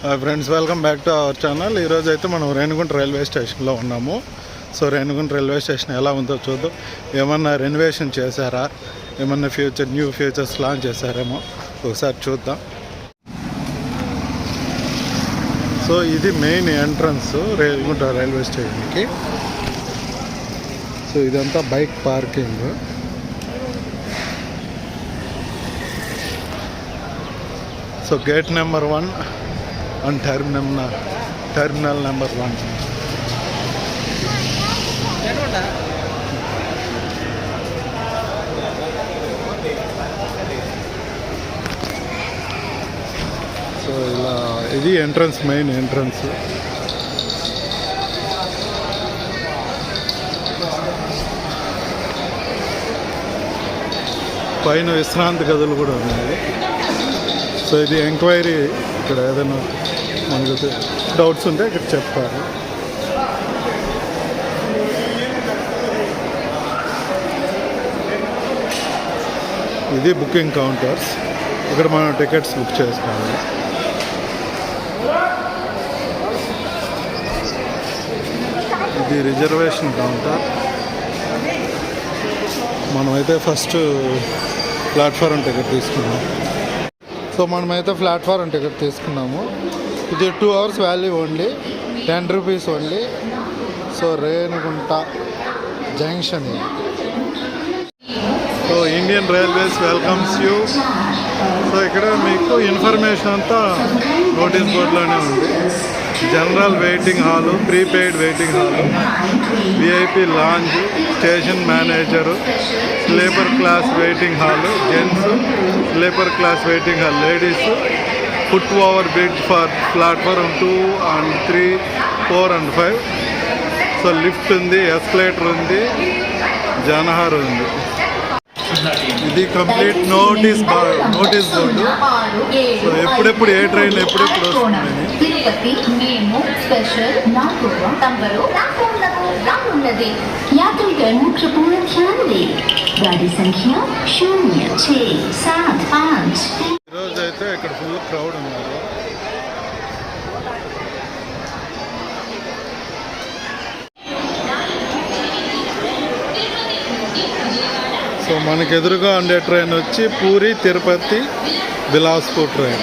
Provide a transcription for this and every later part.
Friends welcome back to our channel ఈరోజు అయితే మనం రేణిగుంట రైల్వే స్టేషన్లో ఉన్నాము. సో రేణిగుంట రైల్వే స్టేషన్ ఎలా ఉందో చూద్దాం. ఏమన్నా రెనోవేషన్ చేశారా? ఏమన్నా ఫ్యూచర్ న్యూ ఫ్యూచర్స్ లాంచ్ చేశారేమో ఒకసారి చూద్దాం. సో ఇది మెయిన్ ఎంట్రన్స్ రేణిగుంట రైల్వే స్టేషన్కి సో ఇదంతా bike parking so gate number one and terminal terminal number one so ఇలా ఇది ఎంట్రన్స్ మెయిన్ ఎంట్రన్స్ పైన విశ్రాంతి గదులు కూడా ఉన్నాయి. సో ఇది ఎంక్వైరీ ఇక్కడ ఏదైనా మనకు డౌట్స్ ఉంటే ఇక్కడ చెప్తారు. ఇది బుకింగ్ కౌంటర్స్. ఇక్కడ మనం టికెట్స్ బుక్ చేసుకోవాలి ఇది రిజర్వేషన్ కౌంటర్. మనమైతే ఫస్ట్ ప్లాట్ఫారం టికెట్ తీసుకున్నాం. సో మనమైతే ప్లాట్ఫారం టికెట్ తీసుకున్నాము. ఇది two hours value only. Ten rupees only. So Renigunta junction so Indian railways welcomes you. So ఇక్కడ మీకు ఇన్ఫర్మేషన్ అంతా నోటీస్ బోర్డులోనే ఉంది. General waiting hall prepaid waiting hall VIP lounge station manager sleeper class waiting hall gents sleeper class waiting hall ladies foot over bridge for platform two and three four and five. So lift ఉంది escalator ఉంది జనహార్ ఉంది. ఇది complete notice notice board. So ఎప్పుడెప్పుడు ఏ train ఎప్పుడెప్పుడు వస్తుందని ఉన్నది યાત્રીગણ કૃપયા ધ્યાન દે ગાડી સંખ્યા શૂન્ય છ સાત అయితే ఇక్కడ ఫుల్ క్రౌడ్ ఉన్నారు. సో మనకు ఎదురుగా ఉండే ట్రైన్ వచ్చి పూరి తిరుపతి బిలాస్పూర్ ట్రైన్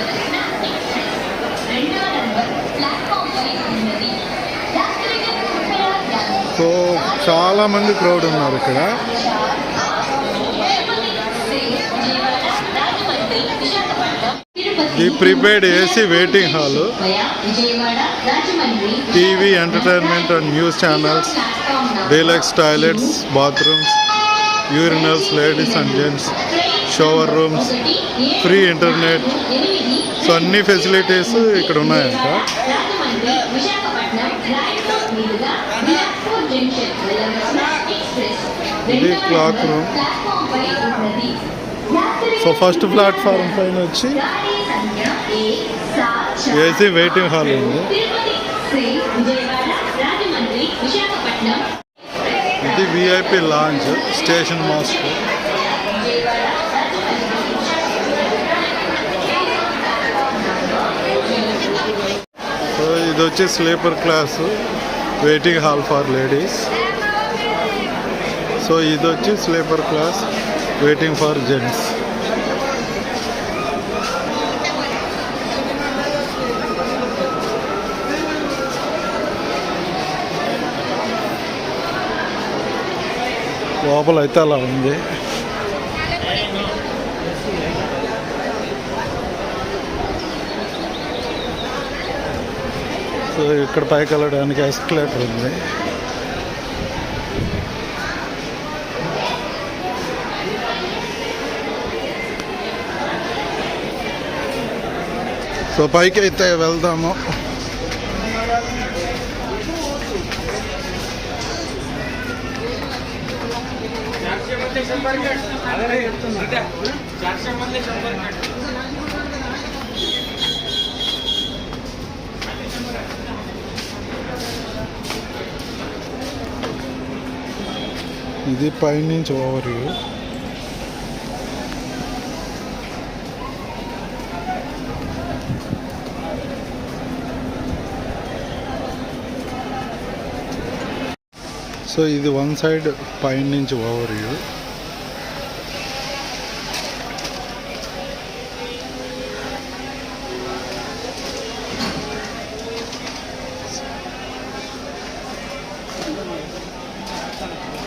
చాలా మంది క్రౌడ్ ఉన్నారు ఇక్కడ. ఈ prepaid AC waiting hall TV entertainment and news channels deluxe toilets bathrooms urinals ladies and gents shower rooms free internet so అన్ని ఫెసిలిటీస్ ఇక్కడ ఉన్నాయంట. ఇది clock room so first platform పైన వచ్చి ఏసీ వెయిటింగ్ హాల్ ఉంది. ఇది VIP lounge station master so ఇది వచ్చి sleeper class waiting hall for ladies so ఇది వచ్చి sleeper class waiting for gents లోపల అయితే అలా ఉంది. సో ఇక్కడ పైకి వెళ్ళడానికి ఎస్కలేటర్ ఉంది. సో పైకి అయితే వెళ్దాము. ఇది పైనుంచి ఓవర్ సో ఇది వన్ సైడ్ పైనుంచి over view Thank you.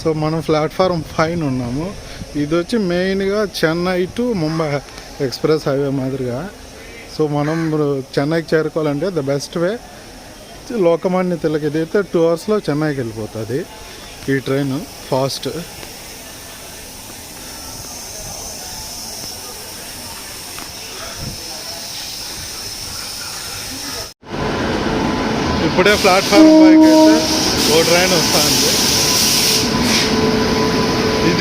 So మనం ప్లాట్ఫారం పైన ఉన్నాము. ఇది వచ్చి మెయిన్గా Chennai to Mumbai express highway మాదిరిగా. సో మనం చెన్నైకి చేరుకోవాలంటే the best way Lokmanya Tilak ఇది అయితే టూ అవర్స్లో చెన్నైకి వెళ్ళిపోతుంది. ఈ ట్రైన్ ఫాస్ట్ ఇప్పుడే ప్లాట్ఫామ్ పైకి అయితే ఓ ట్రైన్ వస్తుంది.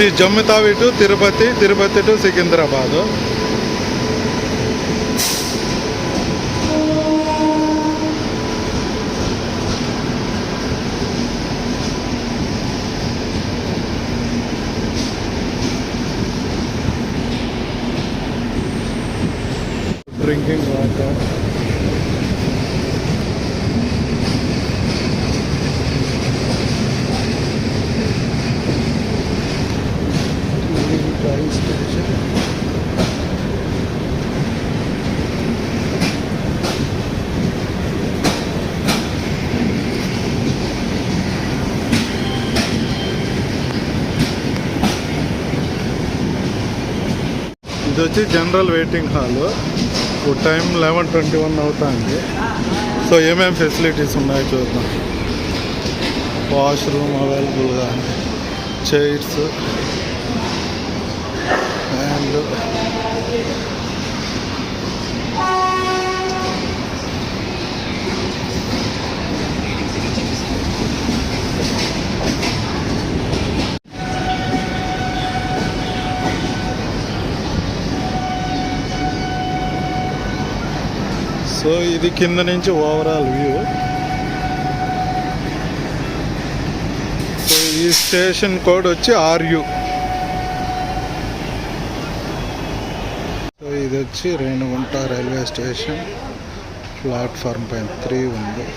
ఇది Jammu Tawi to Tirupati Tirupati to Secunderabad. Drinking water train station ఇది వచ్చి general waiting hall. Time eleven twenty one అవుతుంది. సో ఏమేమి ఫెసిలిటీస్ ఉన్నాయో చూద్దాం. వాష్రూమ్ అవైలబుల్గా చైర్స్. అండ్ సో ఇది కింద నుంచి ఓవరాల్ వ్యూ. సో ఈ స్టేషన్ కోడ్ వచ్చి ఆర్యు. సో ఇది వచ్చి రేణుగుంట రైల్వే స్టేషన్. ప్లాట్ఫామ్ పైన త్రీ ఉంది.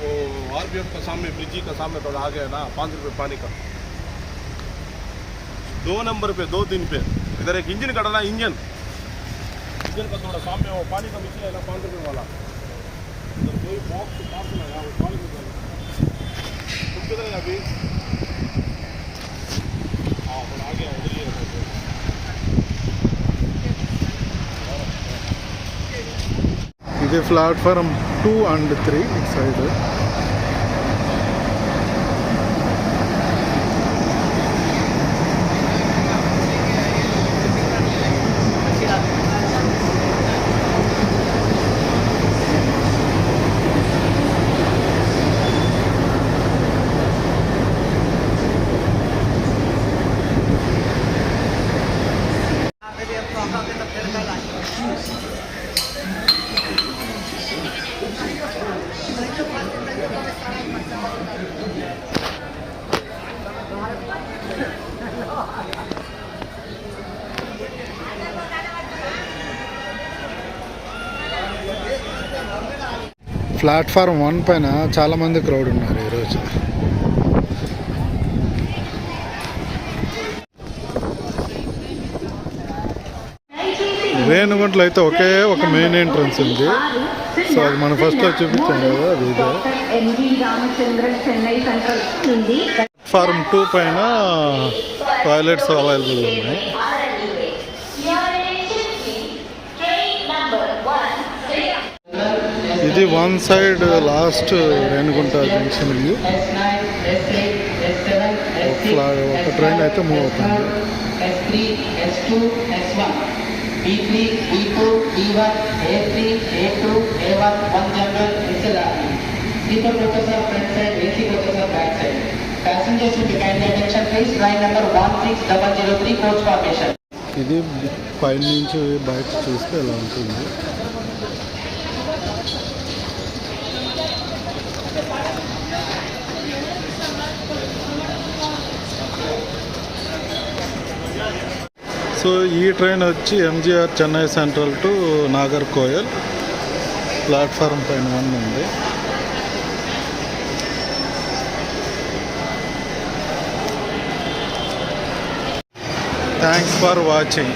वो आरपीएफ का सामने ब्रिजी का सामने थोड़ा आगे है ना पाँच रुपये पानी का दो नंबर पे दो दिन पे इधर एक इंजन कटाना इंजन इंजन का थोड़ा सामने वो पानी का मिशन है ना पाँच रुपये वाला उधर कोई बॉक्स पास में लगा वो पानी में तुम किधर है अभी हाँ थोड़ा आगे है, ఇది ప్లాట్ఫారం టూ అండ్ త్రీ ఇటు సైడ్ ప్లాట్ఫారం వన్ పైన చాలా మంది క్రౌడ్ ఉన్నారు ఈరోజు. రేణుగుంటలో అయితే ఒకే ఒక మెయిన్ ఎంట్రన్స్ ఉంది. సో అది మనం ఫస్ట్ చూపించాం కదా అది ఇదే. టూ పైన టాయిలెట్స్ అవైలబుల్ ఉన్నాయి. ఇది one side last Renigunta junction ఫ్లా- ఒక ట్రైన్ అయితే మూవ్ అవుతుంది. S3, S2, S1, D three D two one A three A two A one one general SLRE AC professor back side. Passengers with kind attention line number one six double zero three coach formation ఇది పై నుంచి bags చూస్తే ఎలా ఉంటుంది? So ఈ train వచ్చి MGR Chennai central to Nagercoil platform పైన one ఉంది. Thanks for watching